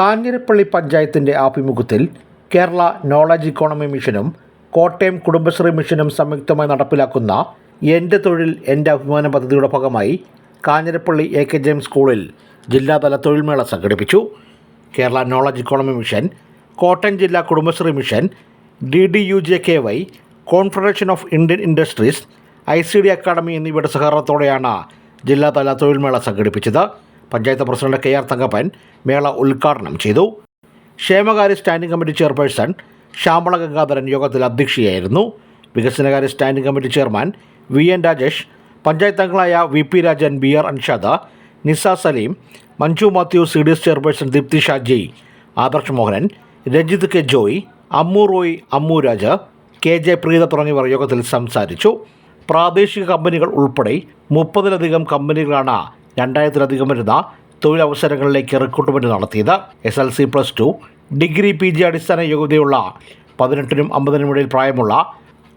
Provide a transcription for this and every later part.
കാഞ്ഞിരപ്പള്ളി പഞ്ചായത്തിന്റെ ആഭിമുഖ്യത്തിൽ Kerala knowledge economy മിഷനും കോട്ടയം കുടുംബശ്രീ മിഷനും സംയുക്തമായി നടപ്പിലാക്കുന്ന എന്റെ തൊഴിൽ എന്റെ അഭിമാന പദ്ധതിയുടെ ഭാഗമായി Kanjirappally A K J M സ്കൂളിൽ ജില്ലാതല തൊഴിൽമേള സംഘടിപ്പിച്ചു. Kerala Knowledge Economy Mission Kottayam ജില്ലാ Kudumbashree mission D D U J K Y Confederation of Indian Industries I C D academy എന്നിവയുടെ സഹകരണത്തോടെയാണ് ജില്ലാതല തൊഴിൽമേള സംഘടിപ്പിച്ചത്. Panchayat president K R Thankappan മേള ഉദ്ഘാടനം ചെയ്തു. ക്ഷേമകാര്യ standing committee chairperson Shyamala Gangadharan യോഗത്തിൽ അധ്യക്ഷയായിരുന്നു. വികസനകാര്യ standing committee chairman V N Rajesh panchayat അംഗങ്ങളായ V P Rajan B R Anshada Nisa Saleem Manju Mathew C D S chairperson Deepthi Shaji Adarsh Mohanan Ranjith K Joy Ammu Roy Ammu Raja K J Preetha തുടങ്ങിയവർ യോഗത്തിൽ സംസാരിച്ചു. പ്രാദേശിക കമ്പനികൾ ഉൾപ്പെടെ മുപ്പതിലധികം കമ്പനികളാണ് രണ്ടായിരത്തിലധികം വരുന്ന തൊഴിലവസരങ്ങളിലേക്ക് റിക്രൂട്ട്മെന്റ് നടത്തിയത് S L C plus two degree P G അടിസ്ഥാന യോഗ്യതയുള്ള പതിനെട്ടിനും അമ്പതിനും ഇടയിൽ പ്രായമുള്ള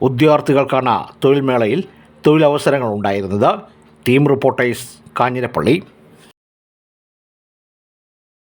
ഉദ്യോഗാർത്ഥികൾക്കാണ് തൊഴിൽമേളയിൽ തൊഴിലവസരങ്ങൾ ഉണ്ടായിരുന്നത്. Team reporters Kanjirappally.